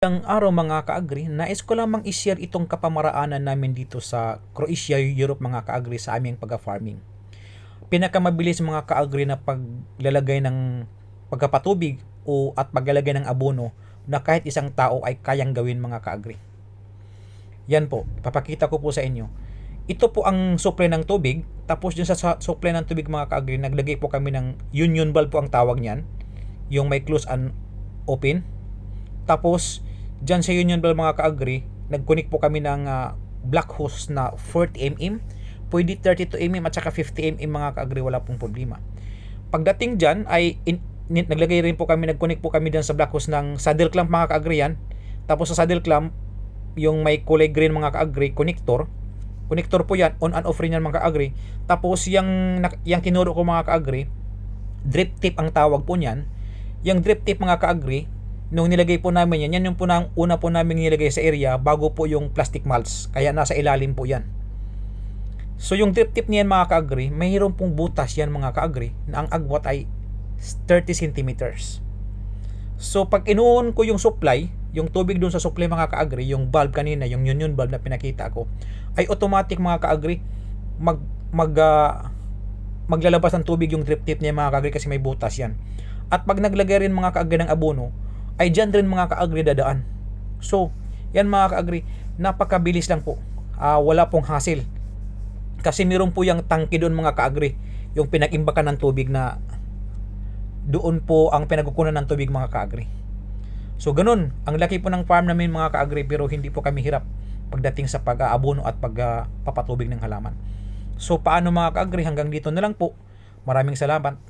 Ang araw mga kaagri, nais ko lamang i-share itong kapamaraanan namin dito sa Croatia, Europe mga kaagri sa aming pag-farming. Pinakamabilis mga kaagri na paglalagay ng pagkapatubig o at paglalagay ng abono na kahit isang tao ay kayang gawin mga kaagri. Yan po, papakita ko po sa inyo. Ito po ang supply ng tubig, tapos dun sa sa supply ng tubig mga kaagri, naglagay po kami ng union valve po ang tawag niyan, yung may close and open. Tapos, dyan sa Union Bell mga ka-agree, nag-connect po kami ng ah, black hose na 40mm, pwede 32mm at saka 50mm mga ka-agree, wala pong problema. Pagdating dyan ay in, ni- naglagay rin po kami, nag-connect po kami dyan sa black hose ng saddle clamp mga ka-agree yan. Tapos sa saddle clamp, yung may kulay green mga ka-agree, connector, connector po yan, on and off rin yan mga ka-agree. Tapos yung, yung tinuro ko mga ka-agree, drip tip ang tawag po niyan. Yung drip tip mga ka-agree, nung nilagay po namin yan, yan yung po na, una po namin nilagay sa area bago po yung plastic mulch. Kaya nasa ilalim po yan. So yung drip tip niyan mga ka-agree, mayroon pong butas yan mga ka-agree na ang agwat ay 30 centimeters. So pag inuun ko yung supply, yung tubig dun sa supply mga ka-agree, yung valve kanina, yung union valve na pinakita ko, ay automatic mga ka-agree mag mag ah, maglalabas ng tubig yung drip tip niya mga ka-agree kasi may butas yan. At pag naglagay rin mga ka-agree ng abono, ay dyan rin mga ka-agree dadaan. So, yan mga ka-agree, napakabilis lang po. Ah, wala pong hassle. Kasi meron po yung tangke doon mga ka-agree, yung pinag-imbakan ng tubig na doon po ang pinagkukunan ng tubig mga ka-agree. So ganun, ang laki po ng farm namin mga ka-agree pero hindi po kami hirap pagdating sa pag-aabono at pagpapatubig ng halaman. So paano mga ka-agree hanggang dito na lang po. Maraming salamat.